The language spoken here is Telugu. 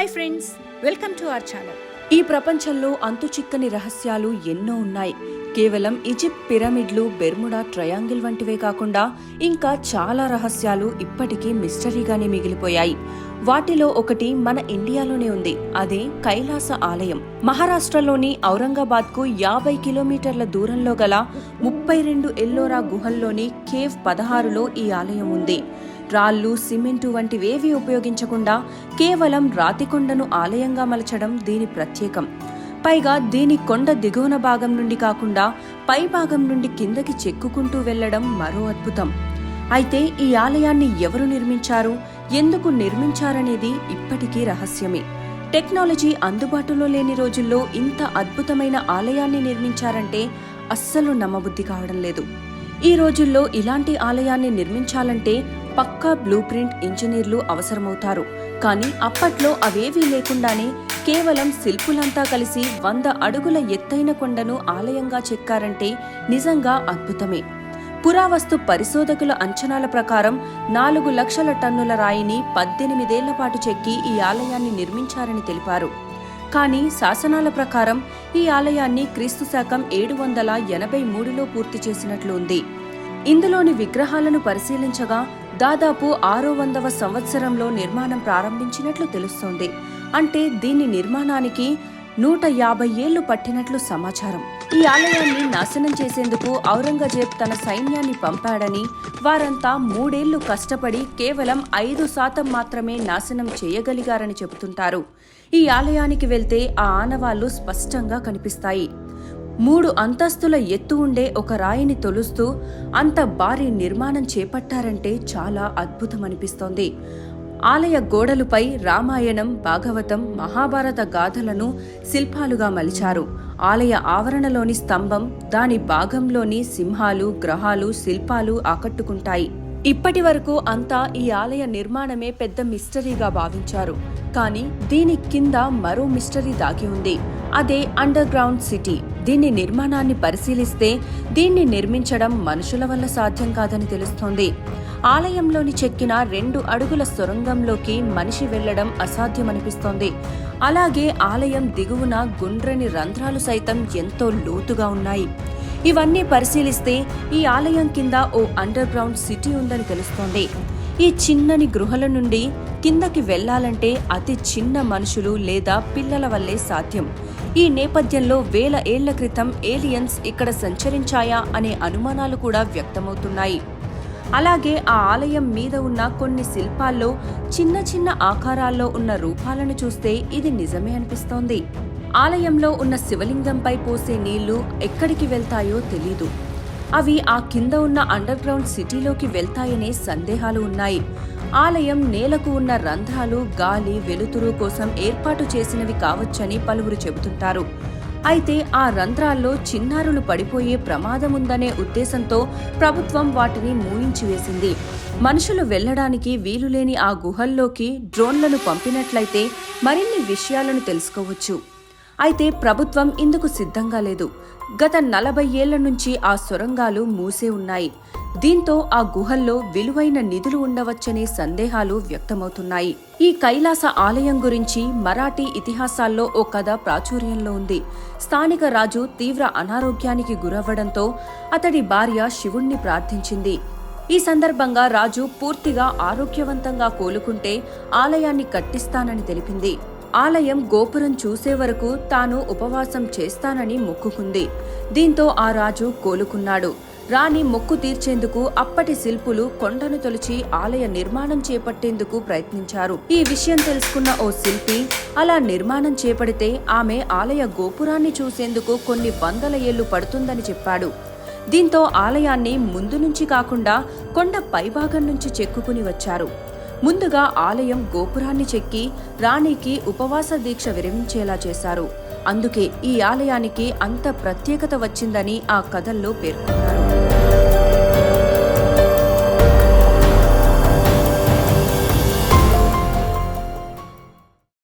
Hi friends welcome to our channel ఈ ప్రపంచంలో అంతు చిక్కని రహస్యాలు ఎన్నో ఉన్నాయి. కేవలం ఈజిప్ట్ పిరమిడ్లు బెర్ముడా ట్రయాంగిల్ వంటివే కాకుండా ఇంకా చాలా రహస్యాలు ఇప్పటికీ మిస్టరీగానే మిగిలిపోయాయి. వాటిలో ఒకటి మన ఇండియాలోనే ఉంది. అదే కైలాస ఆలయం. మహారాష్ట్రలోని ఔరంగాబాద్కు యాభై కిలోమీటర్ల దూరంలో గల ముప్పై రెండు ఎల్లోరా గుహల్లోని కేవ్ పదహారులో ఈ ఆలయం ఉంది. రాళ్ళు సిమెంటు వంటివేవి ఉపయోగించకుండా కేవలం రాతికొండను ఆలయంగా మలచడం దీని ప్రత్యేకం. పైగా దీని కొండ దిగువన భాగం నుండి కాకుండా పై భాగం నుండి కిందకి చెక్కుకుంటూ వెళ్ళడం మరో అద్భుతం. అయితే ఈ ఆలయాన్ని ఎవరు నిర్మించారు? ఎందుకు నిర్మించారనేది ఇప్పటికీ రహస్యమే. టెక్నాలజీ అందుబాటులో లేని రోజుల్లో ఇంత అద్భుతమైన ఆలయాన్ని నిర్మించారంటే అస్సలు నమ్మబుద్ధి కావడం లేదు. ఈ రోజుల్లో ఇలాంటి ఆలయాన్ని నిర్మించాలంటే పక్కా బ్లూ ప్రింట్ ఇంజనీర్లు అవసరమవుతారు. కానీ అప్పట్లో అవేవీ లేకుండానే కేవలం శిల్పులంతా కలిసి వంద అడుగుల ఎత్తైన కొండను ఆలయంగా చెక్కారంటే నిజంగా అద్భుతమే. పురావస్తు పరిశోధకుల అంచనాల ప్రకారం నాలుగు లక్షల టన్నుల రాయిని పద్దెనిమిదేళ్ళ పాటు చెక్కి ఈ ఆలయాన్ని నిర్మించారని తెలిపారు. కానీ శాసనాల ప్రకారం ఈ ఆలయాన్ని క్రీస్తు శకం ఏడు వందల ఎనభై మూడులో పూర్తి చేసినట్లు ఉంది. ఇందులోని విగ్రహాలను పరిశీలించగా దాదాపు ఆరు వందవ సంవత్సరంలో నిర్మాణం ప్రారంభించినట్లు తెలుస్తోంది. అంటే దీని నిర్మాణానికి నూట యాభై ఏళ్ళు పట్టినట్లు సమాచారం. ఈ ఆలయాన్ని నాశనం చేసేందుకు ఔరంగజేబ్ తన సైన్యాన్ని పంపాడని వారంతా మూడేళ్ళు కష్టపడి కేవలం ఐదు శాతం మాత్రమే నాశనం చేయగలిగారని చెబుతుంటారు. ఈ ఆలయానికి వెళ్తే ఆ ఆనవాళ్ళు స్పష్టంగా కనిపిస్తాయి. మూడు అంతస్తుల ఎత్తు ఉండే ఒక రాయిని తొలుస్తూ అంత భారీ నిర్మాణం చేపట్టారంటే చాలా అద్భుతమనిపిస్తోంది. ఆలయ గోడలుపై రామాయణం భాగవతం మహాభారత గాథలను శిల్పాలుగా మలిచారు. ఆలయ ఆవరణలోని స్తంభం దాని భాగంలోని సింహాలు గ్రహాలు శిల్పాలు ఆకట్టుకుంటాయి. ఇప్పటి వరకు అంతా ఈ ఆలయ నిర్మాణమే పెద్ద మిస్టరీగా భావించారు. కానీ దీని కింద మరో మిస్టరీ దాగి ఉంది. అదే అండర్ గ్రౌండ్ సిటీ దీని నిర్మాణాన్ని పరిశీలిస్తే దీన్ని నిర్మించడం మనుషుల వల్ల సాధ్యం కాదని తెలుస్తోంది. ఆలయంలోని చెక్కిన రెండు అడుగుల సొరంగంలోకి మనిషి వెళ్ళడం అసాధ్యమనిపిస్తోంది. అలాగే ఆలయం దిగువన గుండ్రని రంధ్రాలు సైతం ఎంతో లోతుగా ఉన్నాయి. ఇవన్నీ పరిశీలిస్తే ఈ ఆలయం కింద ఓ అండర్ గ్రౌండ్ సిటీ ఉందని తెలుస్తోంది. ఈ చిన్నని గృహల నుండి కిందకి వెళ్ళాలంటే అతి చిన్న మనుషులు లేదా పిల్లల వల్లే సాధ్యం. ఈ నేపథ్యంలో వేల ఏళ్ళ క్రితం ఏలియన్స్ ఇక్కడ సంచరించాయా అనే అనుమానాలు కూడా వ్యక్తమవుతున్నాయి. అలాగే ఆ ఆలయం మీద ఉన్న కొన్ని శిల్పాల్లో చిన్న చిన్న ఆకారాల్లో ఉన్న రూపాలను చూస్తే ఇది నిజమే అనిపిస్తోంది. ఆలయంలో ఉన్న శివలింగంపై పోసే నీళ్ళు ఎక్కడికి వెళ్తాయో తెలీదు. అవి ఆ కింద ఉన్న అండర్ గ్రౌండ్ సిటీలోకి వెళ్తాయనే సందేహాలు ఉన్నాయి. ఆలయం నేలకు ఉన్న రంధ్రాలు గాలి వెలుతురు కోసం ఏర్పాటు చేసినవి కావచ్చని పలువురు చెబుతుంటారు. అయితే ఆ రంధ్రాల్లో చిన్నారులు పడిపోయే ప్రమాదముందనే ఉద్దేశంతో ప్రభుత్వం వాటిని మూయించివేసింది మనుషులు వెళ్ళడానికి వీలులేని ఆ గుహల్లోకి డ్రోన్లను పంపినట్లయితే మరిన్ని విషయాలను తెలుసుకోవచ్చు. అయితే ప్రభుత్వం ఇందుకు సిద్ధంగా లేదు. గత నలభై ఏళ్ళ నుంచి ఆ సొరంగాలు మూసే ఉన్నాయి. దీంతో ఆ గుహల్లో విలువైన నిధులు ఉండవచ్చనే సందేహాలు వ్యక్తమవుతున్నాయి. ఈ కైలాస ఆలయం గురించి మరాఠీ ఇతిహాసాల్లో ఓ కథ ప్రాచుర్యంలో ఉంది. స్థానిక రాజు తీవ్ర అనారోగ్యానికి గురవ్వడంతో అతడి భార్య శివుణ్ణి ప్రార్థించింది. ఈ సందర్భంగా రాజు పూర్తిగా ఆరోగ్యవంతంగా కోలుకుంటే ఆలయాన్ని కట్టిస్తానని తెలిపింది. ఆలయం గోపురం చూసే వరకు తాను ఉపవాసం చేస్తానని మొక్కుకుంది. దీంతో ఆ రాజు కోలుకున్నాడు. రాణి మొక్కు తీర్చేందుకు అప్పటి శిల్పులు కొండను తొలిచి ఆలయ నిర్మాణం చేపట్టేందుకు ప్రయత్నించారు. ఈ విషయం తెలుసుకున్న ఓ శిల్పి అలా నిర్మాణం చేపడితే ఆమె ఆలయ గోపురాన్ని చూసేందుకు కొన్ని వందల ఏళ్ళు పడుతుందని చెప్పాడు. దీంతో ఆలయాన్ని ముందు నుంచి కాకుండా కొండ పైభాగం నుంచి చెక్కుకుని వచ్చారు. ముందుగా ఆలయం గోపురాన్ని చెక్కి రాణికి ఉపవాస దీక్ష విరమించేలా చేశారు. అందుకే ఈ ఆలయానికి అంత ప్రత్యేకత వచ్చిందని ఆ కథల్లో పేర్కొన్నారు.